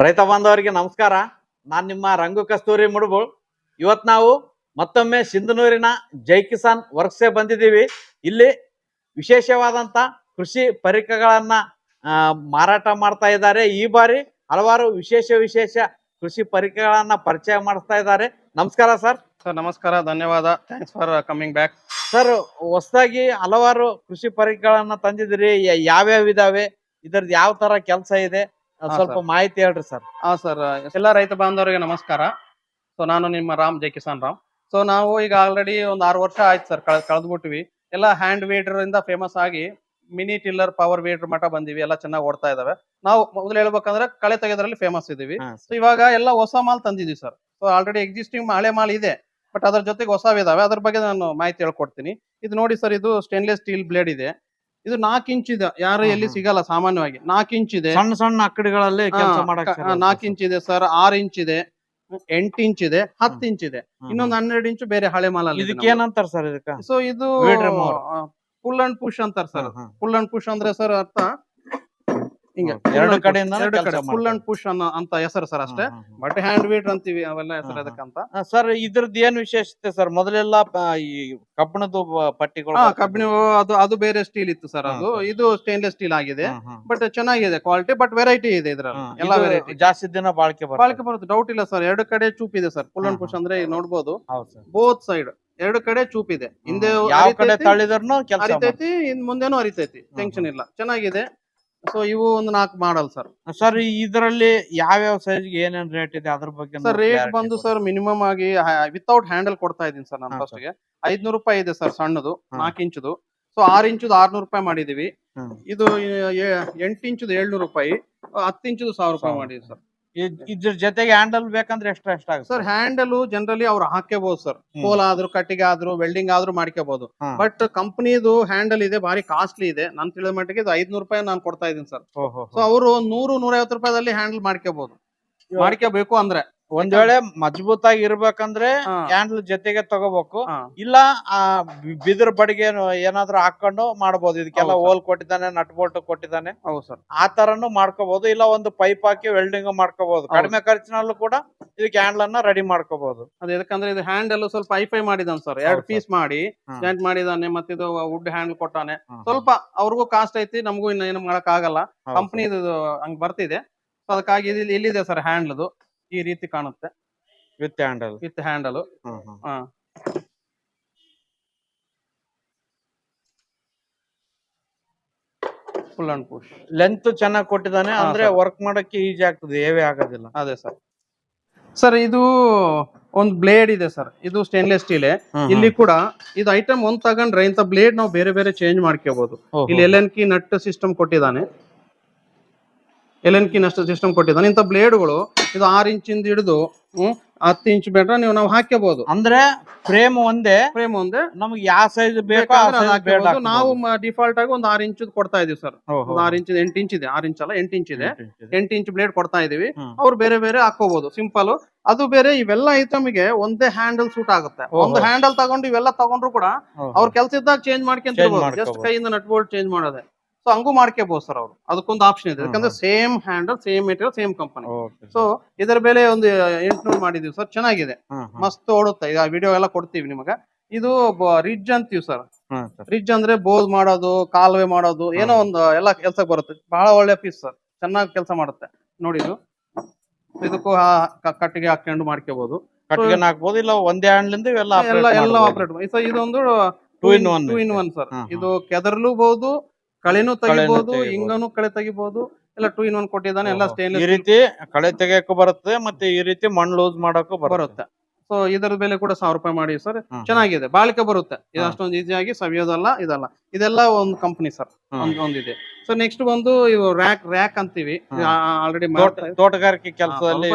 ರೈತ ಬಾಂಧವರಿಗೆ ನಮಸ್ಕಾರ. ನಾನು ನಿಮ್ಮ ರಂಗು ಕಸ್ತೂರಿ ಮುಡುಬು. ಇವತ್ತು ನಾವು ಮತ್ತೊಮ್ಮೆ ಸಿಂಧನೂರಿನ ಜೈ ಕಿಸಾನ್ ವರ್ಕ್ಸೆ ಬಂದಿದ್ದೀವಿ. ಇಲ್ಲಿ ವಿಶೇಷವಾದಂತ ಕೃಷಿ ಪರಿಕರಗಳನ್ನ ಮಾರಾಟ ಮಾಡ್ತಾ ಇದ್ದಾರೆ. ಈ ಬಾರಿ ಹಲವಾರು ವಿಶೇಷ ವಿಶೇಷ ಕೃಷಿ ಪರಿಕರಗಳನ್ನ ಪರಿಚಯ ಮಾಡಿಸ್ತಾ ಇದ್ದಾರೆ. ನಮಸ್ಕಾರ ಸರ್. ಸರ್ ನಮಸ್ಕಾರ ಧನ್ಯವಾದ. Thanks for coming back sir ಹೊಸದಾಗಿ ಹಲವಾರು ಕೃಷಿ ಪರಿಕರಗಳನ್ನ ತಂದಿದ್ದೀರಿ. ಯಾವ್ಯಾವ ಇದಾವೆ? ಇದ್ರದ್ದು ಯಾವ ತರ ಕೆಲಸ ಇದೆ? ಸ್ವಲ್ಪ ಮಾಹಿತಿ ಹೇಳ್ರಿ ಸರ್. ಹಾ ಸರ್ ಎಲ್ಲ ರೈತ ಬಾಂಧವರಿಗೆ ನಮಸ್ಕಾರ. ಸೊ ನಾನು ನಿಮ್ಮ ರಾಮ್ ಜೈ ಕಿಸಾನ್ ರಾಮ್. ಸೊ ನಾವು ಈಗ ಆಲ್ರೆಡಿ ಒಂದು ಆರು ವರ್ಷ ಆಯ್ತು ಸರ್ ಕಳ್ ಕಳೆದ್ಬಿಟ್ವಿ. ಎಲ್ಲ ಹ್ಯಾಂಡ್ ವೇಡರ್ ಇಂದ ಫೇಮಸ್ ಆಗಿ ಮಿನಿ ಟಿಲ್ಲರ್ ಪವರ್ ವೀಡರ್ ಮಠ ಬಂದಿವಿ. ಎಲ್ಲ ಚೆನ್ನಾಗಿ ಓಡ್ತಾ ಇದಾವೆ. ನಾವು ಮೊದಲು ಹೇಳ್ಬೇಕಂದ್ರೆ ಕಳೆ ತೆಗೆದ್ರಲ್ಲಿ ಫೇಮಸ್ ಇದೀವಿ ಸೊ ಇವಾಗ ಎಲ್ಲ ಹೊಸ ಮಾಲ್ ತಂದಿದ್ವಿ ಸರ್. ಸೊ ಆಲ್ರೆಡಿ ಎಕ್ಸಿಸ್ಟಿಂಗ್ ಹಳೆ ಮಾಲ್ ಇದೆ. ಬಟ್ ಅದ್ರ ಜೊತೆಗೆ ಹೊಸವಿದಾವೆ. ಅದ್ರ ಬಗ್ಗೆ ನಾನು ಮಾಹಿತಿ ಹೇಳ್ಕೊಡ್ತೀನಿ. ಇದು ನೋಡಿ ಸರ್ ಇದು ಸ್ಟೇನ್ಲೆಸ್ ಸ್ಟೀಲ್ ಬ್ಲೇಡ್ ಇದೆ. ಇದು ನಾಲ್ಕು ಇಂಚ್ ಇದೆ. ಯಾರು ಎಲ್ಲಿ ಸಿಗಲ್ಲ ಸಾಮಾನ್ಯವಾಗಿ. ನಾಲ್ಕು ಇಂಚ್ ಇದೆ. ಸಣ್ಣ ಸಣ್ಣ ಅಕ್ಕಡಿಗಳಲ್ಲಿ ಕೆಲಸ ಮಾಡಕ್ ನಾಲ್ಕು ಇಂಚ್ ಇದೆ ಸರ್. ಆರು ಇಂಚ್ ಇದೆ. ಎಂಟ್ ಇಂಚ್ ಇದೆ. ಹತ್ತು ಇಂಚ್ ಇದೆ. ಇನ್ನೊಂದು ಹನ್ನೆರಡು ಇಂಚು ಬೇರೆ ಹಳೆ ಮಾಲ್ ಇದಕ್ಕೆ ಏನಂತಾರ ಸರ್ ಇದಕ್ಕೆ? ಸೊ ಇದು ಫುಲ್ ಅಂಡ್ ಪುಷ್ ಅಂತಾರೆ ಸರ್. ಫುಲ್ ಅಂಡ್ ಪುಷ್ ಅಂದ್ರೆ ಸರ್ ಅರ್ಥ ಹಿಂಗೆ. ಎರಡು ಕಡೆಯಿಂದ ಫುಲ್ ಅಂಡ್ ಪುಷ್ ಅನ್ನೋ ಅಂತ ಹೆಸರು ಸರ್ ಅಷ್ಟೇ. ಬಟ್ ಹ್ಯಾಂಡ್ ವೇಟ್ ಅಂತೀವಿ ಅವೆಲ್ಲ ಹೆಸರು. ಅದಕ್ಕಂತ. ಸರ್ ಇದ್ರದ್ದು ಏನ್ ವಿಶೇಷತೆ ಸರ್? ಮೊದಲೆಲ್ಲ ಈ ಕಬ್ಬಿಣದ ಪಟ್ಟಿಗಳು ಕಬ್ಬಿಣ ಅದು ಅದು ಬೇರೆ ಸ್ಟೀಲ್ ಇತ್ತು ಸರ್ ಅದು. ಇದು ಸ್ಟೇನ್ಲೆಸ್ ಸ್ಟೀಲ್ ಆಗಿದೆ. ಬಟ್ ಚೆನ್ನಾಗಿದೆ ಕ್ವಾಲಿಟಿ ಬಟ್ ವೆರೈಟಿ ಇದೆ ಇದ್ರಲ್ಲಿ. ಎಲ್ಲಾ ವೆರೈಟಿ ಜಾಸ್ತಿ ದಿನ ಬಾಳಿಕೆ ಬಾಳಿಕೆ ಬರುತ್ತೆ ಡೌಟ್ ಇಲ್ಲ ಸರ್. ಎರಡು ಕಡೆ ಚೂಪ್ ಇದೆ ಸರ್. ಫುಲ್ ಅಂಡ್ ಪುಷ್ ಅಂದ್ರೆ ನೋಡ್ಬೋದು. ಬೋತ್ ಸೈಡ್ ಎರಡು ಕಡೆ ಚೂಪ್ ಇದೆ. ಹಿಂದೆ ಯಾವ ಕಡೆ ತಳ್ಳಿದ್ರು ಹರಿತೈತಿ ಇನ್ ಮುಂದೆನೂ ಹರಿತೈತಿ ಟೆನ್ಷನ್ ಇಲ್ಲ. ಚೆನ್ನಾಗಿದೆ. ಸೊ ಇವು ಒಂದು ನಾಲ್ಕು ಮಾಡಲ್ ಸರ್ ಸರ್ ಇದರಲ್ಲಿ ಯಾವ್ಯಾವ ಸೈಜ್ ಏನೇನ್ ರೇಟ್ ಇದೆ ಅದ್ರ ಬಗ್ಗೆ ಸರ್ ರೇಟ್ ಬಂದು ಸರ್ ಮಿನಿಮಮ್ ಆಗಿ ವಿತೌಟ್ ಹ್ಯಾಂಡಲ್ ಕೊಡ್ತಾ ಇದೀನಿ ಸರ್ ನಾನು ಫಸ್ಟ್ಗೆ ಐದ್ನೂರು ರೂಪಾಯಿ ಇದೆ ಸರ್ ಸಣ್ಣದು. ನಾಲ್ಕು ಇಂಚುದು. ಸೊ ಆರ್ ಇಂಚುದು ಆರ್ನೂರು ರೂಪಾಯಿ ಮಾಡಿದೀವಿ. ಇದು ಎಂಟು ಇಂಚುದು ಏಳ್ನೂರು ರೂಪಾಯಿ ಹತ್ತು ಇಂಚುದು ಸಾವಿರ ರೂಪಾಯಿ ಮಾಡಿದ್ವಿ ಸರ್ ಇದ್ರ ಜೊತೆಗೆ ಹ್ಯಾಂಡಲ್ ಬೇಕಂದ್ರೆ ಎಕ್ಸ್ಟ್ರಾ ಎಷ್ಟಾಗುತ್ತೆ ಸರ್ ಹ್ಯಾಂಡಲ್ ಜನರಲಿ ಅವ್ರು ಹಾಕೋಬಹುದು ಸರ್. ಕೋಲ್ ಆದ್ರೂ ಕಟ್ಟಿಗೆ ಆದ್ರೂ ವೆಲ್ಡಿಂಗ್ ಆದ್ರೂ ಮಾಡ್ಕೋಬಹುದು ಬಟ್ ಕಂಪನಿದು ಹ್ಯಾಂಡಲ್ ಇದೆ ಭಾರಿ ಕಾಸ್ಟ್ಲಿ ಇದೆ. ನನ್ ತಿಳಿದ ಮಟ್ಟಿಗೆ ಇದು ಐದ್ನೂರು ರೂಪಾಯಿ ನಾನು ಕೊಡ್ತಾ ಇದೀನಿ ಸರ್ ಸೊ ಅವರು ನೂರು ನೂರೈವತ್ತು ರೂಪಾಯಿದಲ್ಲಿ ಹ್ಯಾಂಡಲ್ ಮಾಡ್ಕೋಬಹುದು ಮಾಡ್ಕೋಬೇಕು ಅಂದ್ರೆ. ಒಂದ್ ವೇಳೆ ಮಜಬೂತಾಗಿ ಇರ್ಬೇಕಂದ್ರೆ ಹಾ. ಹ್ಯಾಂಡಲ್ ಜೊತೆಗೆ ತಗೋಬೇಕು. ಹಾ. ಇಲ್ಲ ಆ ಬಿದಿರ ಬಡಿಗೆ ಏನಾದ್ರು ಹಾಕೊಂಡು ಮಾಡಬಹುದು ಇದಕ್ಕೆಲ್ಲ ಹೌದು ಹೋಲ್ ಕೊಟ್ಟಿದ್ದಾನೆ ನಟ್ ಬೋಲ್ಟ್ ಕೊಟ್ಟಿದ್ದಾನೆ. ಹೌದು ಸರ್. ಆ ತರನು ಮಾಡ್ಕೋಬಹುದು ಇಲ್ಲ ಒಂದು ಪೈಪ್ ಹಾಕಿ ವೆಲ್ಡಿಂಗ್ ಮಾಡ್ಕೋಬಹುದು ಹೌದು. ಕಡಿಮೆ ಖರ್ಚಿನಲ್ಲೂ ಕೂಡ ಇದು ಕ್ಯಾಂಡಲ್ ಅನ್ನ ರೆಡಿ ಮಾಡ್ಕೋಬಹುದು ಅದ್ ಯಾಕಂದ್ರೆ ಇದು ಹ್ಯಾಂಡಲ್ ಸ್ವಲ್ಪ ಐಫೈ ಮಾಡಿದಾನೆ ಸರ್. ಎರಡು ಹೌದು ಪೀಸ್ ಮಾಡಿ ಹಾ. ಜಾಯಿಂಟ್ ಮಾಡಿದಾನೆ ಮತ್ತೆ ಇದು ವುಡ್ ಹ್ಯಾಂಡಲ್ ಕೊಟ್ಟಾನೆ. ಸ್ವಲ್ಪ ಅವ್ರಿಗೂ ಕಾಸ್ಟ್ ಐತಿ ನಮಗೂ ಇನ್ನ ಏನು ಮಾಡಕ್ ಆಗಲ್ಲ ಕಂಪ್ನಿ ಹಂಗ್ ಬರ್ತಿದೆ. ಸೊ ಅದಕ್ಕಾಗಿ ಇಲ್ಲಿ ಇಲ್ಲಿದೆ ಸರ್ ಹ್ಯಾಂಡ್ಲದು ಈ ರೀತಿ ಕಾಣುತ್ತೆ. ವಿತ್ ಹ್ಯಾಂಡಲ್ ವಿತ್ ಹ್ಯಾಂಡಲ್ ಹಾ. ಫುಲ್ ಅಂಡ್ ಪುಷ್ ಲೆಂತ್ ಚೆನ್ನಾಗಿ ಕೊಟ್ಟಿದ್ದಾನೆ ಅಂದ್ರೆ ವರ್ಕ್ ಮಾಡಕ್ಕೆ ಈಜಿ ಆಗ್ತದೆ ಏವೇ ಆಗೋದಿಲ್ಲ. ಅದೇ ಸರ್ ಸರ್ ಇದು ಒಂದು ಬ್ಲೇಡ್ ಇದೆ ಸರ್ ಇದು ಸ್ಟೇನ್ಲೆಸ್ ಸ್ಟೀಲ್ ಇಲ್ಲಿ ಕೂಡ ಇದು ಐಟಮ್ ಒಂದ್ ತಗೊಂಡ್ರೆ ಇಂಥ ಬ್ಲೇಡ್ ನಾವು ಬೇರೆ ಬೇರೆ ಚೇಂಜ್ ಮಾಡ್ಕೋಬಹುದು ಇಲ್ಲಿ ಎಲ್ ಎನ್ ಕಿ ನಟ್ ಸಿಸ್ಟಮ್ ಕೊಟ್ಟಿದ್ದಾನೆ. ಎಲ್ ಎನ್ ಅಷ್ಟು ಸಿಸ್ಟಮ್ ಕೊಟ್ಟಿದ್ದಾನೆ ಇಂಥ ಬ್ಲೇಡ್ಗಳು ಇದು ಆರು ಇಂಚಿಂದ ಹಿಡಿದು ಹ್ಮ್ ಹತ್ತು ಇಂಚ್ ಬೇಟ್ರೆ ನೀವು ನಾವು ಹಾಕಬಹುದು ಅಂದ್ರೆ ಫ್ರೇಮ್ ಒಂದೇ ಫ್ರೇಮ್ ಒಂದೇ ನಮ್ಗೆ ಯಾವ ಸೈಜ್ ಬೇಕೋ ಆ size ಬೇಡ. ನಾವು ಡಿಫಾಲ್ಟ್ ಆಗಿ ಒಂದು ಆರು ಇಂಚ್ ಕೊಡ್ತಾ ಇದೀವಿ ಸರ್ ಓಹೋ. ಆರು ಇಂಚ್ ಎಂಟು ಇಂಚ್ ಇದೆ ಆರು ಇಂಚ್ ಅಲ್ಲ ಎಂಟು ಇಂಚ್ ಇದೆ. ಎಂಟು ಇಂಚ್ ಬ್ಲೇಡ್ ಕೊಡ್ತಾ ಇದೀವಿ ಹ್ಮ್. ಅವ್ರು ಬೇರೆ ಬೇರೆ ಹಾಕೋಬಹುದು ಸಿಂಪಲ್ ಅದು ಬೇರೆ ಇವೆಲ್ಲ ಐಟಮ್ಗೆ ಒಂದೇ ಹ್ಯಾಂಡಲ್ ಸೂಟ್ ಆಗುತ್ತೆ ಓಹೋ. ಒಂದು ಹ್ಯಾಂಡಲ್ ತಗೊಂಡು ಇವೆಲ್ಲ ತಗೊಂಡ್ರು ಕೂಡ. ಅವ್ರ ಕೆಲಸ ಇದ್ದಾಗ ಚೇಂಜ್ ಮಾಡ್ಕೊಂತ ಜಸ್ಟ್. ಕೈಯಿಂದ ನಟ್ ಬೋಲ್ಟ್ ಚೇಂಜ್ ಮಾಡೋದೆ ಸೊ ಹಂಗೂ ಮಾಡ್ಕೋಬಹುದು ಸರ್ ಅವರು. ಅದಕ್ಕೊಂದು ಆಪ್ಷನ್ ಇದೆ. ಯಾಕಂದ್ರೆ same handle same material same company. So ಇದರ ಬೆಲೆ ಒಂದು ಎಂಟ್ನೂರು ಮಾಡಿದೀವಿ ಸರ್ ಚೆನ್ನಾಗಿದೆ. ಮಸ್ತ್ ಓಡುತ್ತೆ. ಈಗ ವಿಡಿಯೋ ಎಲ್ಲ ಕೊಡ್ತೀವಿ ನಿಮಗೆ. ಇದು ರಿಜ್ ಅಂತೀವಿ ಸರ್. ರಿಜ್ ಅಂದ್ರೆ ಬೋದ್ ಮಾಡೋದು ಕಾಲುವೆ ಮಾಡೋದು ಏನೋ ಒಂದು ಎಲ್ಲ ಕೆಲಸ ಬರುತ್ತೆ. ಬಹಳ ಒಳ್ಳೆ ಪೀಸ್ ಸರ್ ಚೆನ್ನಾಗಿ ಕೆಲಸ ಮಾಡುತ್ತೆ. ನೋಡಿ ಇದು. ಇದಕ್ಕೂ ಕಟ್ಟಿಗೆ ಹಾಕೊಂಡು ಮಾಡ್ಕೋಬಹುದು ಕಟ್ಟಿಗೆ ಹಾಕ್ಬೋದು ಇಲ್ಲ ಒಂದೇ ಹ್ಯಾಂಡ್ಲಿಂದ ಎಲ್ಲ ಎಲ್ಲ ಆಪರೇಟ್ ಸರ್ ಇದೊಂದು two in one two in ಇದೆ. One sir. ಇದು ಕೆದರ್ಲೂಬಹುದು ಕಳೆನೂ ತೆಗಿಬಹುದು ತೆಗಿಬೋದು. ಹಿಂಗನು ಕಳೆ ತೆಗಿಬಹುದು ಎಲ್ಲ ಟೂ ಇನ್ ಒನ್ ಕೊಟ್ಟಿದ್ದಾನೆ ಎಲ್ಲ ಈ ಸ್ಟೇನ್ಲೆಸ್ ರೀತಿ ಕಳೆ ತೆಗಿಯಕ್ಕೂ ಬರುತ್ತೆ ಮತ್ತೆ ಈ ರೀತಿ ಮಣ್ಣು ಲೂಸ್ ಮಾಡಕ್ಕೂ ಬರುತ್ತೆ. ಬರುತ್ತೆ. ಸೊ ಇದರ ಬೆಲೆ ಕೂಡ ಸಾವಿರ ರೂಪಾಯಿ ಮಾಡಿ ಸರ್. ಹ್ಮ್. ಚೆನ್ನಾಗಿದೆ. ಬಾಳಿಕೆ ಬರುತ್ತೆ. ಇದು ಹಾ. ಅಷ್ಟೊಂದು ಈಸಿಯಾಗಿ ಸವಿಯೋದಲ್ಲ ಇದಲ್ಲ. ಇದೆಲ್ಲ ಒಂದು ಕಂಪನಿ ಸರ್. ಒಂದು ಒಂದ್ ಒಂದಿದೆ. ಸೊ ನೆಕ್ಸ್ಟ್ ಬಂದು ಇವು ರ್ಯಾಕ್ ರ್ಯಾಕ್ ಅಂತೀವಿ. ಆಲ್ರೆಡಿ ತೋಟ ತೋಟಗಾರಿಕೆ ಕೆಲಸದಲ್ಲಿ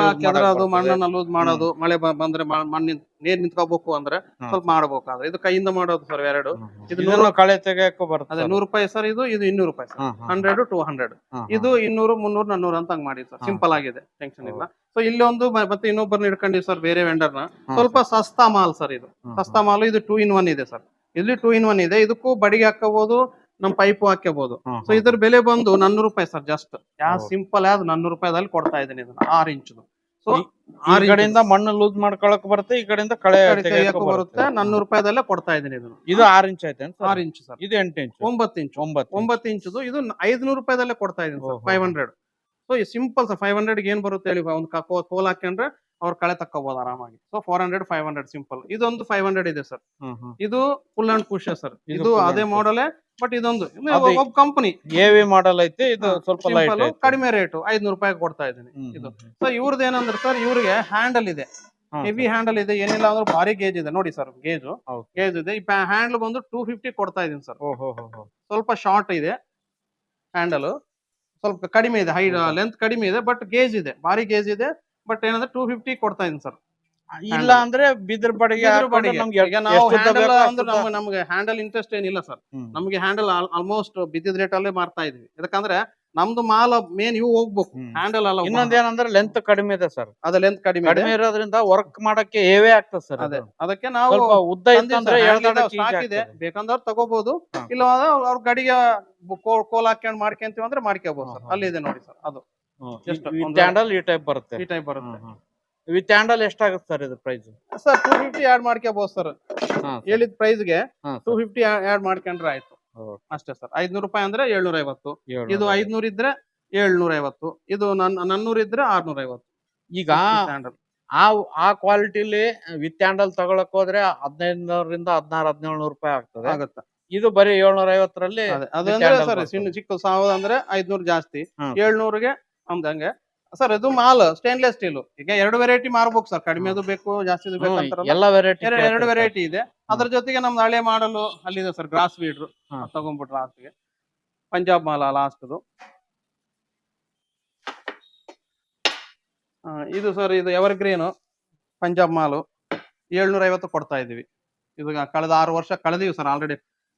ಅದು ಮಣ್ಣನ್ನ ಲೂಸ್ ಮಾಡೋದು ಮಳೆ ಬಂದ್ರೆ ಮಣ್ಣಿನ ಮಣ್ಣು ನೀರ್ ನಿಂತ್ಕೋಬೇಕು ಅಂದ್ರೆ ಸ್ವಲ್ಪ ಮಾಡಬೇಕಾದ್ರೆ. ಇದು ಕೈಯಿಂದ ಮಾಡೋದು ಸರ್ ಎರಡು. ಇದು ಕಳೆ ತೆಗಿಯಕ್ಕೂ ಬರುತ್ತೆ ಅದೇ ನೂರು ರೂಪಾಯಿ ಸರ್ ಇದು ಇದು ಇನ್ನೂರು ರೂಪಾಯಿ ಸರ್ ಹಂಡ್ರೆಡ್ ಟೂ ಹಂಡ್ರೆಡ್. ಇದು ಇನ್ನೂರು ಮುನ್ನೂರು ನಾನ್ನೂರು ಅಂತ ಹಂಗ್ ಮಾಡಿ ಸರ್ ಸಿಂಪಲ್ ಆಗಿದೆ ಟೆನ್ಷನ್ ಇಲ್ಲ. ಸೊ ಇಲ್ಲಿ ಒಂದು ಮತ್ತೆ ಇನ್ನೊಬ್ಬರನ್ನ ಹಿಡ್ಕೊಂಡಿವಿ ಸರ್ ಬೇರೆ ವೆಂಡರ್ನ ಸ್ವಲ್ಪ ಸಸ್ತಾ ಮಾಲ್ ಸರ್ ಇದು. ಸಸ್ತಾ ಮಾಲ್ ಇದು ಟೂ ಇನ್ ಒನ್ ಇದೆ ಸರ್ ಇಲ್ಲಿ ಟೂ ಇನ್ ಒನ್ ಇದೆ. ಇದಕ್ಕೂ ಬಡಿಗೆ ಹಾಕೋಬಹುದು ನಮ್ ಪೈಪ್ ಹಾಕಬಹುದು ಸೊ ಇದ್ರ ಬೆಲೆ ಬಂದು ನಾನ್ನೂರು ರೂಪಾಯಿ ಸರ್ ಜಸ್ಟ್ ಯಾ ಸಿಂಪಲ್ ಆದ್ ನನ್ನೂರು ರೂಪಾಯಿದಲ್ಲಿ ಕೊಡ್ತಾ ಇದೀನಿ ಇದನ್ನ ಆರ್ ಇಂಚ್ ಸೊ ಈ ಕಡೆಯಿಂದ ಮಣ್ಣು ಲೂಸ್ ಮಾಡ್ಕೊಳಕ್ ಬರುತ್ತೆ ಈ ಕಡೆಯಿಂದ ಕಳೆ ತೆಗ್ಯಕ್ಕೂ ಬರುತ್ತೆ. ನಾನ್ನೂರು ರೂಪಾಯಿದಲ್ಲೇ ಕೊಡ್ತಾ ಇದೀನಿ ಇದನ್ನ. ಇದು ಆರ್ ಇಂಚ್ ಐತೆ ಆರ್ ಇಂಚ್ ಸರ್. ಇದು ಎಂಟು ಇಂಚ್. ಒಂಬತ್ತು ಇಂಚ್. ಒಂಬತ್ತು ಒಂಬತ್ತು ಇಂಚದು ಇದು ಐದ್ನೂರು ರೂಪಾಯಿದಲ್ಲೇ ಕೊಡ್ತಾ ಇದ್ದೀನಿ ಸರ್ ಓಹೋ. ಫೈವ್ ಹಂಡ್ರೆಡ್ ಸೊ ಈ ಸಿಂಪಲ್ ಸರ್ ಫೈವ್ ಹಂಡ್ರೆಡ್ ಏನ್ ಬರುತ್ತೆ ಹೇಳಿ ಒಂದು ಕೋಲ್ ಹಾಕೊಂಡ್ರೆ ಅವ್ರ ಕಳೆ ತಕ್ಕೋಬಹುದು ಆರಾಮಾಗಿ. So four hundred five hundred simple ಇದೊಂದು ಫೈವ್ ಹಂಡ್ರೆಡ್ ಇದೆ ಸರ್. ಇದು ಫುಲ್ ಅಂಡ್ ಪುಷ್ ಸರ್. ಇದು ಅದೇ ಮಾಡಲ್ ಬಟ್ ಇದೊಂದು. ಒಬ್ಬ ಕಂಪನಿ ಎವಿ ಮಾಡಲ್ ಐತೆ ಇದು ಸ್ವಲ್ಪ ಕಡಿಮೆ ರೇಟ್ ಐದ್ನೂರು ರೂಪಾಯಿ ಕೊಡ್ತಾ ಇದ್ದೀನಿ ಇದು. ಸೊ ಇವ್ರದ್ದು ಏನಂದ್ರೆ ಸರ್ ಇವ್ರಿಗೆ ಹ್ಯಾಂಡಲ್ ಇದೆ. ಹೆವಿ ಹ್ಯಾಂಡಲ್ ಇದೆ ಏನಿಲ್ಲ ಅಂದ್ರೆ ಭಾರಿ ಗೇಜ್ ಇದೆ. ನೋಡಿ ಸರ್ ಗೇಜು. ಗೇಜ್ ಇದೆ. ಈ ಹ್ಯಾಂಡಲ್ ಬಂದು ಟೂ ಫಿಫ್ಟಿ ಕೊಡ್ತಾ ಇದೀನಿ ಸರ್. ಸ್ವಲ್ಪ ಶಾರ್ಟ್ ಇದೆ ಹ್ಯಾಂಡಲ್ ಸ್ವಲ್ಪ ಕಡಿಮೆ ಇದೆ ಹೈ ಲೆಂತ್ ಕಡಿಮೆ ಇದೆ ಬಟ್ ಗೇಜ್ ಇದೆ. ಭಾರಿ ಗೇಜ್ ಇದೆ. ಬಟ್ ಏನಂದ್ರೆ ಟೂ ಫಿಫ್ಟಿ ಕೊಡ್ತಾ ಇದೀನಿ ಸರ್. ಇಲ್ಲ ಅಂದ್ರೆ ಬಿದ್ರ ಬಡಿಗೆ ನಾವು ನಮ್ಗೆ ಹ್ಯಾಂಡಲ್ ಇಂಟ್ರೆಸ್ಟ್ ಏನಿಲ್ಲ ಸರ್. ನಮ್ಗೆ ಹ್ಯಾಂಡಲ್ ಆಲ್ಮೋಸ್ಟ್ ಬಿದ್ದಿದ ರೇಟ್ ಅಲ್ಲೇ ಮಾರ್ತಾ ಇದೀವಿ. ಯಾಕಂದ್ರೆ ನಮ್ದು ಮಾಲ್ ಮೇನ್ ಇವು ಹೋಗ್ಬೇಕು. ಹ್ಯಾಂಡಲ್ ಅಲ್ಲ ಇನ್ನೊಂದ್ ಏನಂದ್ರೆ ಲೆಂತ್ ಕಡಿಮೆ ಇದೆ ಸರ್. ಅದ ಲೆಂತ್ ಕಡಿಮೆ ಕಡಿಮೆ ಇರೋದ್ರಿಂದ ವರ್ಕ್ ಮಾಡಕ್ಕೆ ಏವೇ ಆಗ್ತದೆ ಸರ್ ಅದೇ. ಅದಕ್ಕೆ ನಾವು ಉದ್ದ ಇದೆ. ಬೇಕಂದ್ರೆ ತಗೋಬಹುದು ಇಲ್ಲ ಅವ್ರ ಗಡಿಗೆ ಕೋಲ್ ಹಾಕೊಂಡ್ ಮಾಡ್ಕೊಂತೀವಿ ಅಂದ್ರೆ ಮಾಡ್ಕೋಬಹುದು ಸರ್. ಅಲ್ಲಿದೆ ನೋಡಿ ಸರ್ ಅದು. ವಿತ್ ಹ್ಯಾಂಡಲ್ ಈ ಟೈಪ್ ಬರುತ್ತೆ. ಈ ಟೈಪ್ ಬರುತ್ತೆ. ವಿತ್ ಹ್ಯಾಂಡಲ್ ಎಷ್ಟಾಗುತ್ತೆ ಸರ್ ಇದು price sir two fifty add ಮಾಡ್ಕೋಬಹುದು ಸರ್ ಹೇಳಿದ ಪ್ರೈಸ್ಗೆ ಟೂ ಫಿಫ್ಟಿ ಆಡ್ ಮಾಡ್ಕೊಂಡ್ರೆ ಆಯ್ತು. ಅಷ್ಟೇ ಸರ್ ಐದ್ನೂರು ರೂಪಾಯಿ ಅಂದ್ರೆ ಏಳ್ನೂರ ಐವತ್ತು ಇದು ಐದ್ನೂರ ಇದ್ರೆ ಏಳ್ನೂರ ಐವತ್ತು ಇದು ನನ್ ನನ್ನೂರ ಇದ್ರೆ ಆರ್ನೂರ ಐವತ್ತು ಈಗ ಆ ಆ ಕ್ವಾಲಿಟಿಲಿ ವಿತ್ ಹ್ಯಾಂಡಲ್ ತಗೊಳಕ್ ಹೋದ್ರೆ ಹದಿನೈದರಿಂದ ಹದಿನಾರು ಹದಿನೇಳು ನೂರು ರೂಪಾಯಿ ಆಗ್ತದೆ. ಆಗುತ್ತೆ. ಇದು ಬರೀ ಏಳ್ನೂರ ಐವತ್ತರಲ್ಲಿ ಅದೇ ಅದಂದ್ರೆ ಸರ್. ಚಿಕ್ಕ ಸಾವಿರ ಅಂದ್ರೆ ಐದ್ನೂರು ಜಾಸ್ತಿ. ಹ್ಮ್. ಏಳ್ನೂರಿಗೆ ಹಂಗೆ ಸರ್ ಇದು ಮಾಲ್ ಸ್ಟೇನ್ಲೆಸ್ ಸ್ಟೀಲ್ ಈಗ ಎರಡು ವೆರೈಟಿ ಮಾರ್ಬೇಕು ಸರ್. ಕಡಿಮೆದು ಬೇಕು ಜಾಸ್ತಿ ಬೇಕು ಅಂತಾರಲ್ಲ. ಎಲ್ಲ ವೆರೈಟಿ ಎರಡು ಎರಡು ವೆರೈಟಿ ಇದೆ. ಅದ್ರ ಜೊತೆಗೆ ನಮ್ದು ಹಳೆ ಮಾಡಲು ಅಲ್ಲಿದೆ ಸರ್ ಗ್ರಾಸ್ ಬೀಡ್ರು ಹಾ. ತಗೊಂಡ್ಬಿಟ್ಟು ಲಾಸ್ಟ್ಗೆ ಪಂಜಾಬ್ ಮಾಲ ಲಾಸ್ಟ್ದು ಇದು ಸರ್ ಇದು ಎವರ್ ಗ್ರೀನು ಪಂಜಾಬ್ ಮಾಲು. ಏಳ್ನೂರ ಐವತ್ತು ಕೊಡ್ತಾ ಇದೀವಿ ಇದು ಕಳೆದ ಆರು ವರ್ಷ ಕಳೆದೀವಿ ಸರ್ ಆಲ್ರೆಡಿ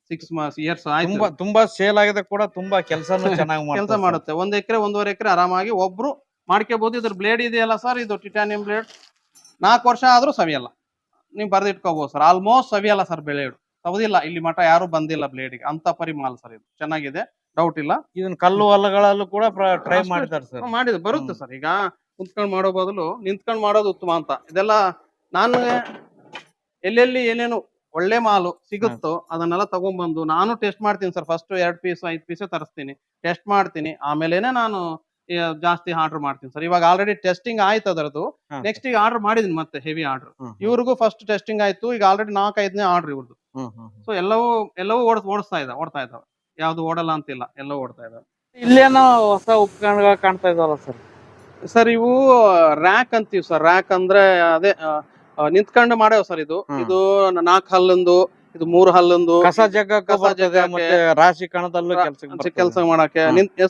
ಸಿಕ್ಸ್ ಇಯರ್ಸ್ ಆಯ್ತು. ತುಂಬಾ ತುಂಬಾ ಸೇಲ್ ಆಗಿದೆ ಕೂಡ ತುಂಬಾ ಕೆಲಸ ಚೆನ್ನಾಗಿ ಕೆಲಸ ಮಾಡುತ್ತೆ. ಒಂದ್ ಎಕರೆ ಒಂದೂವರೆ ಎಕರೆ ಆರಾಮಾಗಿ ಒಬ್ರು ಮಾಡ್ಕೋಬಹುದು ಇದ್ರ ಬ್ಲೇಡ್ ಇದೆಯಲ್ಲ ಸರ್ ಇದು ಟಿಟಾನಿಯಂ ಬ್ಲೇಡ್ ನಾಲ್ಕು ವರ್ಷ ಆದ್ರೂ ಸವಿಯಲ್ಲ ನೀವು ಬರ್ದಿಟ್ಕೋಬಹುದು ಸರ್ ಆಲ್ಮೋಸ್ಟ್ ಸವಿಯಲ್ಲ ಸರ್ ಬ್ಲೇಡ್ ಸವದಿಲ್ಲ ಇಲ್ಲಿ ಮಠ ಯಾರು ಬಂದಿಲ್ಲ ಬ್ಲೇಡ್ಗೆ ಅಂತ ಪರಿಮಾಲ್ ಸರ್ ಇದು. ಚೆನ್ನಾಗಿದೆ. ಡೌಟ್ ಇಲ್ಲ. ಇದನ್ನ ಕಲ್ಲು ಹೊಲಗಳಲ್ಲೂ ಕೂಡ ಟ್ರೈ ಮಾಡಿದ್ದಾರೆ ಸರ್ ಮಾಡಿದ್ರು ಬರುತ್ತೆ ಸರ್ ಈಗ ಕುಂತ್ಕೊಂಡ್ ಮಾಡೋ ಬದಲು ನಿಂತ್ಕೊಂಡು ಮಾಡೋದು ಉತ್ತಮ ಅಂತ. ಇದೆಲ್ಲ ನಾನು ಎಲ್ಲೆಲ್ಲಿ ಏನೇನು ಒಳ್ಳೆ ಮಾಲು ಸಿಗುತ್ತೋ ಅದನ್ನೆಲ್ಲ ತಗೊಂಡ್ಬಂದು ನಾನು ಟೆಸ್ಟ್ ಮಾಡ್ತೀನಿ ಸರ್ ಫಸ್ಟ್ ಎರಡ್ ಪೀಸ್ ಐದ್ ಪೀಸ್ ತರಿಸ್ತೀನಿ. ಟೆಸ್ಟ್ ಮಾಡ್ತೀನಿ. ಆಮೇಲೆನೆ ನಾನು ಜಾಸ್ತಿ ಆರ್ಡರ್ ಮಾಡ್ತೀನಿ ಸರ್ ಇವಾಗ ಆಲ್ರೆಡಿ ಟೆಸ್ಟಿಂಗ್ ಆಯ್ತು ಅದರದ್ದು. ನೆಕ್ಸ್ಟ್ ಈಗ ಆರ್ಡರ್ ಮಾಡಿದೀನಿ ಮತ್ತೆ ಹೆವಿ ಆರ್ಡರ್. ಇವ್ರಿಗೂ ಫಸ್ಟ್ ಟೆಸ್ಟಿಂಗ್ ಆಯ್ತು. ಈಗ ಆಲ್ರೆಡಿ ನಾಲ್ಕೈದನೇ ಆರ್ಡರ್ ಇವ್ರದ್ದು. ಸೊ ಎಲ್ಲವೂ ಎಲ್ಲವೂ ಓಡ್ ಓಡಿಸ್ತಾ ಇದ್ದಾವೆ ಓಡ್ತಾ ಇದ್ದಾವೆ. ಯಾವ್ದು ಓಡಲ್ಲ ಅಂತಿಲ್ಲ ಎಲ್ಲವೂ ಓಡ್ತಾ ಇದ್ದಾವೆ. ಇಲ್ಲೇನೋ ಹೊಸ ಉಪಕರಣಗಳು ಕಾಣ್ತಾ ಇದಾವಲ್ಲ ಸರ್ ಸರ್ ಇವು ರ್ಯಾಕ್ ಅಂತೀವಿ ಸರ್ ರ್ಯಾಕ್ ಅಂದ್ರೆ ಅದೇ ನಿಂತ್ಕೊಂಡು ಮಾಡ್ಯಾವ ಸರ್ ಇದು. ಇದು ನಾಲ್ಕು ಹಲ್ಲೊಂದು ಇದು ಮೂರ್ ಹಲ್ಲೊಂದು. ಕಸ ಜಗ ಕಸ ಜಗ ಮತ್ತೆ ರಾಶಿ ಕಣದಲ್ಲೂ ಕೆಲಸ ಕೆಲಸ ಮಾಡಕ್ಕೆ.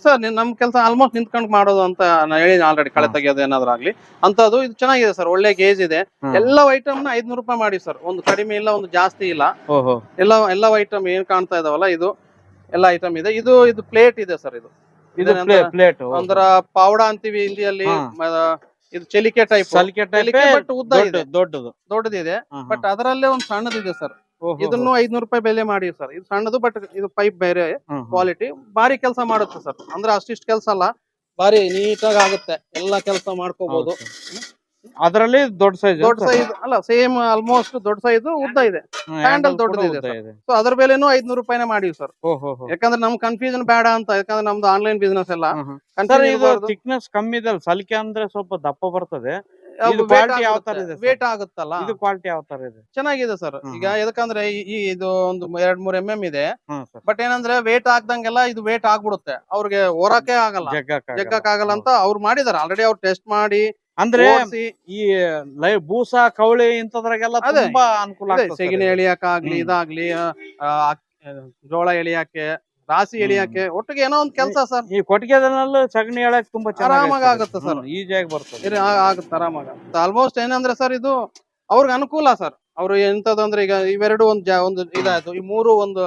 ಸರ್ ನಮ್ ಕೆಲಸ ಆಲ್ಮೋಸ್ಟ್ ನಿಂತ್ಕೊಂಡು ಮಾಡೋದು ಅಂತ ನಾನು ಹೇಳಿದ ಆಲ್ರೆಡಿ ಕಳೆ ತೆಗೆಯೋದು ಏನಾದ್ರು ಆಗ್ಲಿ. ಅಂತದ್ದು ಇದು ಚೆನ್ನಾಗಿದೆ ಸರ್ ಒಳ್ಳೆ ಗೇಜ್ ಇದೆ. ಎಲ್ಲಾ ಐಟಮ್ನ ಐದ್ನೂರು ರೂಪಾಯಿ ಮಾಡಿ ಸರ್. ಒಂದು ಕಡಿಮೆ ಇಲ್ಲ ಒಂದು ಜಾಸ್ತಿ ಇಲ್ಲ. ಎಲ್ಲ ಎಲ್ಲ ಐಟಮ್ ಏನ್ ಕಾಣ್ತಾ ಇದಾವಲ್ಲ ಇದು ಎಲ್ಲ ಐಟಮ್ ಇದೆ. ಇದು ಇದು ಪ್ಲೇಟ್ ಇದೆ ಸರ್ ಇದು. ಇದು ಪ್ಲೇಟ್ ಅಂದ್ರ ಪಾವಡ ಅಂತೀವಿ ಹಿಂದಿಯಲ್ಲಿ ಇದು ಚಲಿಕೆ ಟೈಪ್ ಸಲಿಕೆ ಟೈಪ್ ಬಟ್ ಉದ್ದ ಇದೆ. ದೊಡ್ಡದು. ದೊಡ್ಡದಿದೆ ಬಟ್ ಅದರಲ್ಲೇ ಒಂದು ಸಣ್ಣದಿದೆ ಸರ್ ಇದನ್ನು ಐದ್ನೂರು ರೂಪಾಯಿ ಬೆಲೆ ಮಾಡಿ ಸರ್ ಇದು ಸಣ್ಣದು ಬಟ್ ಇದು ಪೈಪ್ ಬೇರೆ. ಕ್ವಾಲಿಟಿ ಬಾರಿ ಕೆಲಸ ಮಾಡುತ್ತೆ ಸರ್ ಅಂದ್ರೆ ಅಷ್ಟಿಷ್ಟು ಕೆಲಸ ಅಲ್ಲ ಬಾರಿ ನೀಟಾಗಿ ಆಗುತ್ತೆ. ಎಲ್ಲಾ ಕೆಲಸ ಮಾಡ್ಕೋಬಹುದು. ಅದ್ರಲ್ಲಿ ದೊಡ್ಡ ಸೈಜ್ ದೊಡ್ಡ ಸೈಜ್ ಅಲ್ಲ ಸೇಮ್ ಆಲ್ಮೋಸ್ಟ್ ದೊಡ್ಡ ಸೈಜ್ ಉದ್ದ ಇದೆ. ಹ್ಯಾಂಡಲ್ ದೊಡ್ಡದಿದೆ. ಸೊ ಅದ್ರ ಬೆಲೆನು ಐದ್ನೂರು ರೂಪಾಯಿನೇ ಮಾಡಿ ಸರ್. ಓಹೋ ಯಾಕಂದ್ರೆ ನಮ್ ಕನ್ಫ್ಯೂಷನ್ ಬೇಡ ಅಂತ ಯಾಕಂದ್ರೆ ನಮ್ದು ಆನ್ಲೈನ್ ಬಿಸ್ನೆಸ್ ಎಲ್ಲ. ಥಿಕ್ನೆಸ್ ಕಮ್ಮಿ ಇದೆ ಸಲಿಕೆ ಅಂದ್ರೆ ಸ್ವಲ್ಪ ದಪ್ಪ ಬರ್ತದೆ. ವೇಟ್ ಇದು weight ಯಾವ ತರ ಇದೆ sir? ಆಗುತ್ತಲ್ಲ? ಇದು ಕ್ವಾಲಿಟಿ ಯಾವ ತರ ಇದೆ? ಚೆನ್ನಾಗಿದೆ ಸರ್. ಈಗ ಯಾಕಂದ್ರೆ ಈ- ಇದು ಒಂದು ಎರಡ್ ಮೂರ್ ಎಂ ಎಂ ಇದೆ. ಬಟ್ ಏನಂದ್ರೆ ವೇಟ್ ಆಗ್ದಂಗೆಲ್ಲ ಇದು ವೇಟ್ ಆಗ್ಬಿಡುತ್ತೆ. ಅವ್ರಿಗೆ ಹೊರಕೆ ಆಗಲ್ಲ. ಜಗ್ಗಕ್ ಆಗಲ್ಲ. ಅಂತ ಅವ್ರು ಮಾಡಿದಾರೆ. ಆಲ್ರೆಡಿ ಅವ್ರು ಟೆಸ್ಟ್ ಮಾಡಿ ಅಂದ್ರೆ ಈ ಲೈ ಬೂಸ ಕವಳಿ ಇಂಥದ್ರಾಗೆಲ್ಲ ತುಂಬಾ ಅನುಕೂಲ ಸೆಗಿನ ಹ್ಮ್. ಇದಾಗ್ಲಿ ಜೋಳ ಎಳಿಯಕ್ಕೆ ರಾಸಿ ಹ್ಮ್. ಎಳಿಯಕ್ಕೆ ಒಟ್ಟಿಗೆ ಏನೋ ಒಂದ್ ಕೆಲಸ ಸರ್. ಈ ಕೊಟ್ಟಿಗೆದಲ್ಲೂ ಸಗಣಿ ಎಳಕ್ ತುಂಬಾ ಆರಾಮಾಗಿ ಆಗುತ್ತೆ ಸರ್. ಈಜಿಯಾಗಿ ಬರ್ತದೆ. ಆಗುತ್ತೆ ಆರಾಮಾಗ ಆಲ್ಮೋಸ್ಟ್ ಏನಂದ್ರೆ ಸರ್ ಇದು ಅವ್ರಿಗೆ ಅನುಕೂಲ ಸರ್. ಅವ್ರು ಎಂತದಂದ್ರೆ ಈಗ ಇವೆರಡು ಒಂದ್ ಜಾ- ಒಂದು ಇದಾಯ್ತು. ಈ ಮೂರು ಒಂದು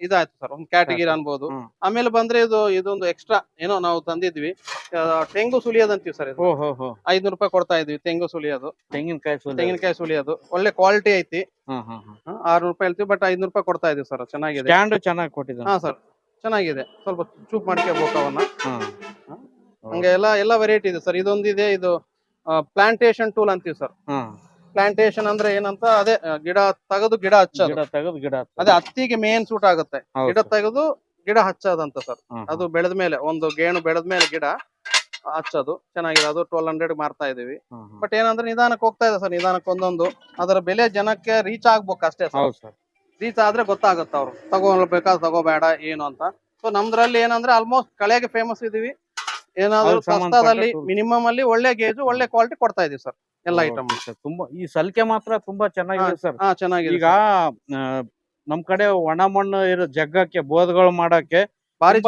ಇದಾಯ್ತು ಸರ್. ಒಂದ್ ಕ್ಯಾಟಗಿರಿ ಅನ್ಬೋದು. ಆಮೇಲೆ ಬಂದ್ರೆ ಇದು ಇದೊಂದು ಎಕ್ಸ್ಟ್ರಾ ಏನೋ ನಾವು ತಂದಿದ್ವಿ. ತೆಂಗು ಸುಲಿಯೋದಂತೀವಿ ಸರ್ ಇದು ಐದ್ನೂರು ರೂಪಾಯಿ ಕೊಡ್ತಾ ಇದೀವಿ ತೆಂಗು ಸುಲಿಯೋದು. ತೆಂಗಿನಕಾಯಿ. ತೆಂಗಿನಕಾಯಿ ಸುಲಿಯೋದು. ಒಳ್ಳೆ ಕ್ವಾಲಿಟಿ ಐತಿ. ಆರ್ನೂರು ರೂಪಾಯಿ ಹೇಳ್ತೀವಿ ಬಟ್ ಐದ್ನೂರು ರೂಪಾಯಿ ಕೊಡ್ತಾ ಇದೀವಿ ಸರ್ ಚೆನ್ನಾಗಿದೆ. ಸ್ಟ್ಯಾಂಡ್ ಚೆನ್ನಾಗಿ ಕೊಟ್ಟಿದೆ ಹಾ ಸರ್ ಚೆನ್ನಾಗಿದೆ. ಸ್ವಲ್ಪ ಚೂಪ್ ಮಾಡ್ಕೋಬೇಕು ಅವನ್ನ ಹಂಗೆ ಎಲ್ಲ ಎಲ್ಲ ವೆರೈಟಿ ಇದೆ ಸರ್. ಇದೊಂದಿದೆ ಇದು ಪ್ಲಾಂಟೇಶನ್ ಟೂಲ್ ಅಂತೀವಿ ಸರ್. ಪ್ಲಾಂಟೇಶನ್ ಅಂದ್ರೆ ಏನಂತ ಅದೇ ಗಿಡ ತೆಗೆದು ಗಿಡ ಹಚ್ಚೋದು. ಗಿಡ ತೆಗೆದು ಗಿಡ. ಅದೇ ಹತ್ತಿಗೆ ಮೇನ್ ಸೂಟ್ ಆಗುತ್ತೆ. ಗಿಡ. ತೆಗೆದು ಗಿಡ ಹಚ್ಚೋದಂತ ಸರ್. ಅದು ಬೆಳೆದ ಮೇಲೆ ಒಂದು ಗೇಣು ಬೆಳೆದ ಮೇಲೆ ಗಿಡ ಹಚ್ಚೋದು. ಚೆನ್ನಾಗಿದೆ. ಅದು ಟ್ವೆಲ್ ಹಂಡ್ರೆಡ್ ಮಾರ್ತಾ ಇದೀವಿ. ಬಟ್ ಏನಂದ್ರೆ ನಿಧಾನಕ್ಕೆ ಹೋಗ್ತಾ ಇದೆ ಸರ್. ನಿಧಾನಕ್ಕೆ ಒಂದೊಂದು. ಅದರ ಬೆಲೆ ಜನಕ್ಕೆ ರೀಚ್ ಆಗ್ಬೇಕು ಅಷ್ಟೇ ಸರ್. ರೀಚ್ ಆದ್ರೆ ಗೊತ್ತಾಗುತ್ತೆ ಅವ್ರು. ತಗೋಬೇಕಾ ತಗೋಬೇಡ ಏನು ಅಂತ. ಸೊ ನಮ್ದ್ರಲ್ಲಿ ಏನಂದ್ರೆ ಆಲ್ಮೋಸ್ಟ್ ಕಳೆಗೆ ಫೇಮಸ್ ಇದೀವಿ. ಏನಾದ್ರು ಸಸ್ತಾದಲ್ಲಿ ಮಿನಿಮಮ್ ಅಲ್ಲಿ ಒಳ್ಳೆ ಗೇಜು ಒಳ್ಳೆ ಕ್ವಾಲಿಟಿ ಕೊಡ್ತಾ ಇದೀವಿ ಸರ್. ಎಲ್ಲ ಐಟಮ್ ತುಂಬಾ ಈ ಸಲಿಕೆ ಮಾತ್ರ ತುಂಬಾ ಚೆನ್ನಾಗಿದೆ ಸರ್. ಹಾ ಚೆನ್ನಾಗಿದೆ ಈಗ ನಮ್ ಕಡೆ ಒಣ ಮಣ್ಣು ಇರೋ ಜಗ್ಗಕ್ಕೆ ಬೋಧಗಳು ಮಾಡಕ್ಕೆ ಬಾರಿ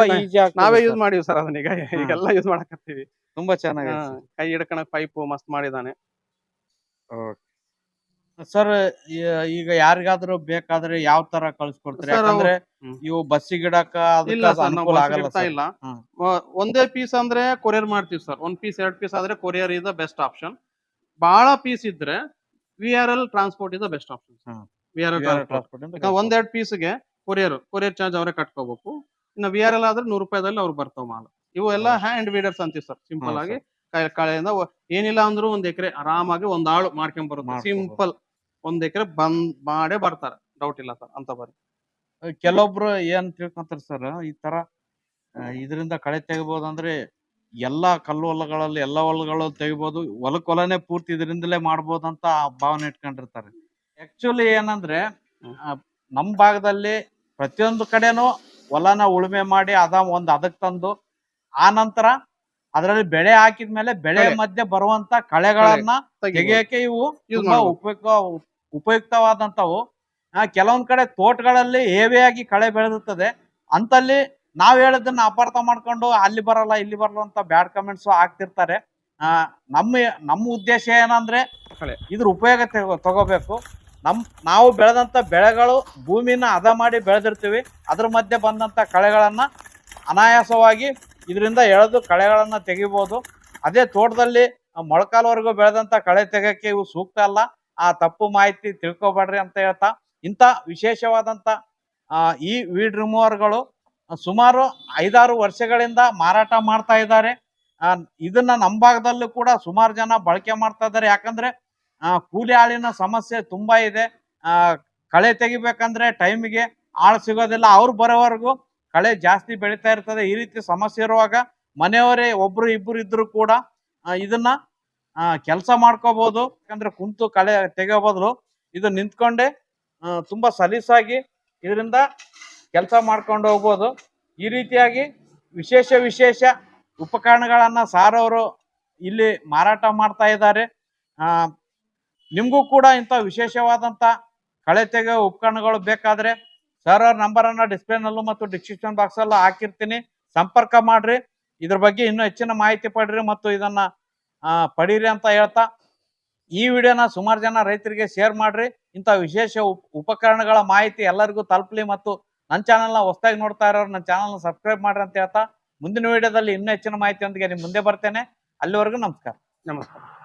ನಾವೇ ಯೂಸ್ ಮಾಡಿವಿ ಸರ್ ಅದನ್ನ ಈಗ. ಈಗೆಲ್ಲ ಯೂಸ್ ಮಾಡಕತ್ತೀವಿ. ತುಂಬಾ ಚೆನ್ನಾಗಿ ಕೈ ಹಿಡ್ಕಣಕ್ ಪೈಪ್ ಮಸ್ತ್ ಮಾಡಿದಾನೆ. ಸರ್ ಈಗ ಯಾರಿಗಾದ್ರೂ ಬೇಕಾದ್ರೆ ಯಾವ ತರ ಕಳ್ಸಿಕೊಡ್ತಾರೆ? ಯಾಕಂದ್ರೆ ಇವು ಬಸ್ಸಿ ಇಡಕ ಇಲ್ಲ ಒಂದೇ ಪೀಸ್ ಅಂದ್ರೆ ಕೊರಿಯರ್ ಮಾಡ್ತೀವಿ ಸರ್. ಒಂದ್ ಪೀಸ್ ಎರಡ್ ಪೀಸ್ ಆದ್ರೆ courier is the best option ಬಹಳ ಪೀಸ್ ಇದ್ರೆ V R L transport is the best option. V R L ಬೇರೆ ಟ್ರಾನ್ಸ್ಪೋರ್ಟ್ ಒಂದೆರಡು ಪೀಸ್ಗೆ ಕೊರಿಯರ್ ಕೊರಿಯರ್ ಚಾರ್ಜ್ ಅವರೇ ಕಟ್ಕೋಬೇಕು. ಇನ್ನು ವಿ ಆರ್ ಎಲ್ ಆದ್ರೆ ನೂರು ರೂಪಾಯಿದಲ್ಲಿ ಅವ್ರು ಬರ್ತಾವ ಮಾಲ್. ಇವು ಎಲ್ಲ ಹ್ಯಾಂಡ್ ವೀಡರ್ಸ್ ಅಂತೀವಿ ಸರ್ ಸಿಂಪಲ್ ಆಗಿ ಕಳೆ- ಕಳೆಯಿಂದ ಏನಿಲ್ಲ ಅಂದ್ರೂ ಒಂದ್ ಎಕರೆ ಆರಾಮಾಗಿ ಒಂದ್ ಆಳು ಮಾಡ್ಕೊಂಡ್ ಬರುತ್ತೆ ಸಿಂಪಲ್ ಒಂದ್ ಎಕರೆ ಬಂದ್ ಮಾಡೇ ಬರ್ತಾರೆ. ಡೌಟ್ ಇಲ್ಲ ಸರ್ ಅಂತ ಬರಿ. ಕೆಲವೊಬ್ರು ಏನ್ ತಿಳ್ಕೊಂತಾರ ಸರ್ ಈ ತರ ಇದರಿಂದ ಕಳೆ ತೆಗಿಬಹುದು ಅಂದ್ರೆ ಎಲ್ಲಾ ಕಲ್ಲು ಹೊಲಗಳಲ್ಲಿ ಎಲ್ಲಾ ಹೊಲಗಳು ತೆಗಿಬಹುದು ಹೊಲಕ್ ಹೊಲನೆ ಪೂರ್ತಿ ಇದರಿಂದಲೇ ಮಾಡ್ಬೋದು ಅಂತ ಭಾವನೆ ಇಟ್ಕೊಂಡಿರ್ತಾರೆ. ಆಕ್ಚುಲಿ ಏನಂದ್ರೆ ನಮ್ ಭಾಗದಲ್ಲಿ ಪ್ರತಿಯೊಂದು ಕಡೆನೂ ಹೊಲನ ಉಳುಮೆ ಮಾಡಿ ಅದ ಒಂದ್ ಅದಕ್ ತಂದು ಆ ನಂತರ ಅದರಲ್ಲಿ ಬೆಳೆ ಹಾಕಿದ್ಮೇಲೆ ಬೆಳೆ ಕಳೆ. ಮಧ್ಯೆ ಬರುವಂತ ಕಳೆಗಳನ್ನ ತೆಗಿಬೋದು. ತೆಗೆಯಕ್ಕೆ ಇವು Use ತುಂಬಾ ಮಾಡ್ಬೋದು. ಉಪಯುಕ್ತ ಉಪಯುಕ್ತವಾದಂತವು ಆ, ಕೆಲವೊಂದ್ ಕಡೆ ತೋಟಗಳಲ್ಲಿ ಹೇವಿಯಾಗಿ ಕಳೆ ಬೆಳೆದಿರ್ತದೆ ಅಂತಲ್ಲಿ ನಾವ್ ಹೇಳೋದನ್ನ ಅಪಾರ್ಥ ಮಾಡ್ಕೊಂಡು ಅಲ್ಲಿ ಬರಲ್ಲ ಇಲ್ಲಿ ಬರಲ್ಲ ಅಂತ ಬ್ಯಾಡ್ ಕಮೆಂಟ್ಸ್ ಹಾಕ್ತಿರ್ತಾರೆ ಆ ನಮ್ಮ ನಮ್ಮ ಉದ್ದೇಶ ಏನಂದ್ರೆ ಕಳೆ. ಇದ್ರ ಉಪಯೋಗ ತೆಗೊ- ತಗೋಬೇಕು ನಮ್, ನಾವು ಬೆಳೆದಂತ ಬೆಳೆಗಳು ಭೂಮಿನ ಹದ ಮಾಡಿ ಬೆಳೆದಿರ್ತೀವಿ. ಅದ್ರ ಮಧ್ಯೆ ಬಂದಂತ ಕಳೆಗಳನ್ನ ಅನಾಯಾಸವಾಗಿ ಇದರಿಂದ ಎಳೆದು ಕಳೆಗಳನ್ನ ತೆಗಿಬೋದು. ಅದೇ ತೋಟದಲ್ಲಿ ಮೊಳಕಾಲ್ವರೆಗೂ ಬೆಳೆದಂತ ಕಳೆ ತೆಗಕ್ಕೆ ಇವು ಸೂಕ್ತ ಅಲ್ಲ. ಆ ತಪ್ಪು ಮಾಹಿತಿ ತಿಳ್ಕೊಬೇಡ್ರಿ ಅಂತ ಹೇಳ್ತಾ, ಇಂಥ ವಿಶೇಷವಾದಂತ ಈ ವೀಡ್ ರಿಮೂವರ್ಗಳು ಸುಮಾರು ಐದಾರು ವರ್ಷಗಳಿಂದ ಮಾರಾಟ ಮಾಡ್ತಾ ಇದ್ದಾರೆ. ಇದನ್ನ ನಮ್ಮ ಭಾಗದಲ್ಲೂ ಕೂಡ ಸುಮಾರು ಜನ ಬಳಕೆ ಮಾಡ್ತಾ ಇದ್ದಾರೆ. ಯಾಕಂದ್ರೆ ಕೂಲಿ ಆಳಿನ ಸಮಸ್ಯೆ ತುಂಬಾ ಇದೆ. ಕಳೆ ತೆಗಿಬೇಕಂದ್ರೆ ಟೈಮಿಗೆ ಆಳು ಸಿಗೋದಿಲ್ಲ. ಅವ್ರು ಬರೋವರೆಗೂ ಕಳೆ ಜಾಸ್ತಿ ಬೆಳೀತಾ ಇರ್ತದೆ. ಈ ರೀತಿ ಸಮಸ್ಯೆ ಇರುವಾಗ ಮನೆಯವರೇ ಒಬ್ರು ಇಬ್ರು ಇದ್ರು ಕೂಡ ಇದನ್ನ ಕೆಲಸ ಮಾಡ್ಕೋಬಹುದು ಯಾಕಂದ್ರೆ ಕುಂತು ಕಳೆ ತೆಗೆಯೋ ಬದಲು ಇದು ನಿಂತ್ಕೊಂಡೆ ತುಂಬಾ ಸಲೀಸಾಗಿ ಇದರಿಂದ ಕೆಲಸ ಮಾಡ್ಕೊಂಡು ಹೋಗ್ಬೋದು. ಈ ರೀತಿಯಾಗಿ ವಿಶೇಷ ವಿಶೇಷ ಉಪಕರಣಗಳನ್ನ ಸಾರವರು ಇಲ್ಲಿ ಮಾರಾಟ ಮಾಡ್ತಾ ಇದ್ದಾರೆ. ನಿಮಗೂ ಕೂಡ ಇಂಥ ವಿಶೇಷವಾದಂತ ಕಳೆ ತೆಗೆಯೋ ಉಪಕರಣಗಳು ಬೇಕಾದರೆ ಸರ್ ಅವ್ರ ನಂಬರನ್ನು ಡಿಸ್ಪ್ಲೇನಲ್ಲೂ ಮತ್ತು ಡಿಸ್ಕ್ರಿಪ್ಷನ್ ಬಾಕ್ಸ್ ಅಲ್ಲೂ ಹಾಕಿರ್ತೀನಿ. ಸಂಪರ್ಕ ಮಾಡ್ರಿ. ಇದ್ರ ಬಗ್ಗೆ ಇನ್ನೂ ಹೆಚ್ಚಿನ ಮಾಹಿತಿ ಪಡ್ರಿ ಮತ್ತು ಇದನ್ನ ಪಡೀರಿ ಅಂತ ಹೇಳ್ತಾ ಈ ವಿಡಿಯೋನ ಸುಮಾರು ಜನ ರೈತರಿಗೆ ಶೇರ್ ಮಾಡ್ರಿ. ಇಂಥ ವಿಶೇಷ ಉಪ್- ಉಪಕರಣಗಳ ಮಾಹಿತಿ ಎಲ್ಲರಿಗೂ ತಲುಪಲಿ ಮತ್ತು ನನ್ನ ಚಾನಲ್ನ ಹೊಸದಾಗಿ ನೋಡ್ತಾ ಇರೋರು ನನ್ನ ಚಾನಲ್ನ ಸಬ್ಸ್ಕ್ರೈಬ್ ಮಾಡ್ರಿ ಅಂತ ಹೇಳ್ತಾ ಮುಂದಿನ ವಿಡಿಯೋದಲ್ಲಿ ಇನ್ನೂ ಹೆಚ್ಚಿನ ಮಾಹಿತಿಯೊಂದಿಗೆ ನಿಮ್ಮ ಮುಂದೆ ಬರ್ತೇನೆ. ಅಲ್ಲಿವರೆಗೂ ನಮಸ್ಕಾರ. ನಮಸ್ಕಾರ.